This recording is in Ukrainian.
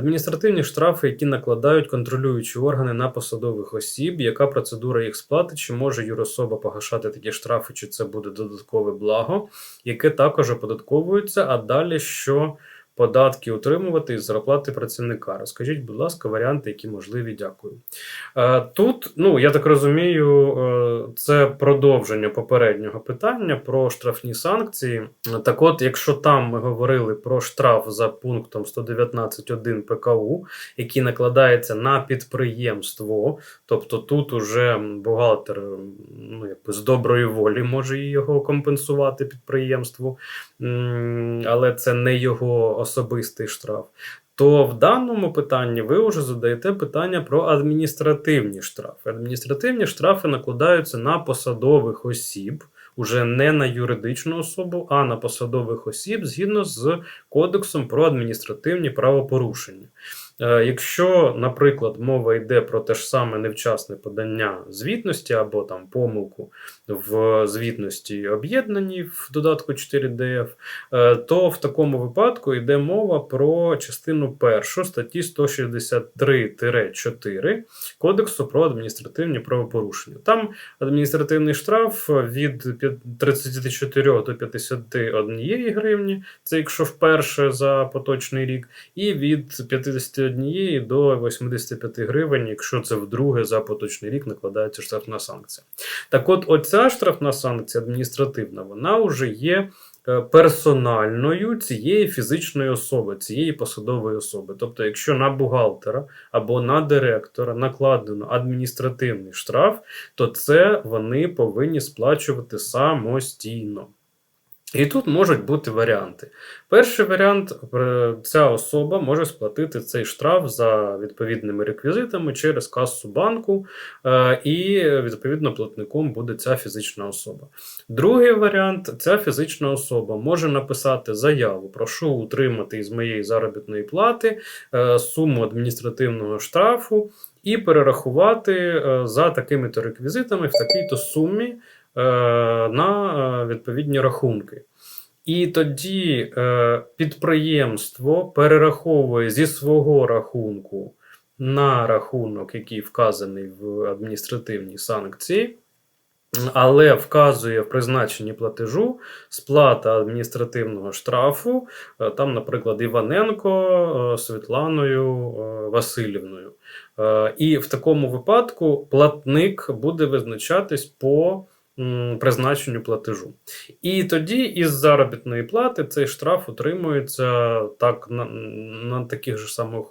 Адміністративні штрафи, які накладають контролюючі органи на посадових осіб, яка процедура їх сплати, чи може юрособа погашати такі штрафи, чи це буде додаткове благо, яке також оподатковується, а далі що податки утримувати із зарплати працівника. Розкажіть, будь ласка, варіанти, які можливі. Дякую. Е, Тут, ну я так розумію, е, це продовження попереднього питання про штрафні санкції. Так, от, якщо там ми говорили про штраф за пунктом 119.1 ПКУ, який накладається на підприємство, тобто тут уже бухгалтер ну, якби з доброї волі може його компенсувати підприємству, але це не його особистий штраф. То в даному питанні ви вже задаєте питання про адміністративні штрафи. Адміністративні штрафи накладаються на посадових осіб, уже не на юридичну особу, а на посадових осіб згідно з Кодексом про адміністративні правопорушення. Е, Якщо, наприклад, мова йде про те ж саме невчасне подання звітності або там помилку в звітності об'єднані в додатку 4DF, е, то в такому випадку йде мова про частину першу статті 163-4 Кодексу про адміністративні правопорушення. Там адміністративний штраф від п'ят- 34 до 51 гривні, це якщо вперше за поточний рік, і від 51 до 85 гривень, якщо це вдруге за поточний рік накладається штрафна санкція. Так от, оця штрафна санкція адміністративна, вона вже є е, персональною цієї фізичної особи, цієї посадової особи. Тобто, якщо на бухгалтера або на директора накладено адміністративний штраф, то це вони повинні сплачувати самостійно. І тут можуть бути варіанти. Перший варіант е, ця особа може сплатити цей штраф за відповідними реквізитами через касу банку, е, і відповідно платником буде ця фізична особа. Другий варіант: ця фізична особа може написати заяву, прошу утримати із моєї заробітної плати е, суму адміністративного штрафу і перерахувати за такими-то реквізитами в такій-то сумі на е, відповідні рахунки. І тоді е, підприємство перераховує зі свого рахунку на рахунок, який вказаний в адміністративній санкції, але вказує в призначенні платежу сплата адміністративного штрафу, е, там, наприклад, Іваненко е, Світланою е, Васильівною. Е, І в такому випадку платник буде визначатись по призначенню платежу. І тоді із заробітної плати цей штраф утримується так на, на таких же самих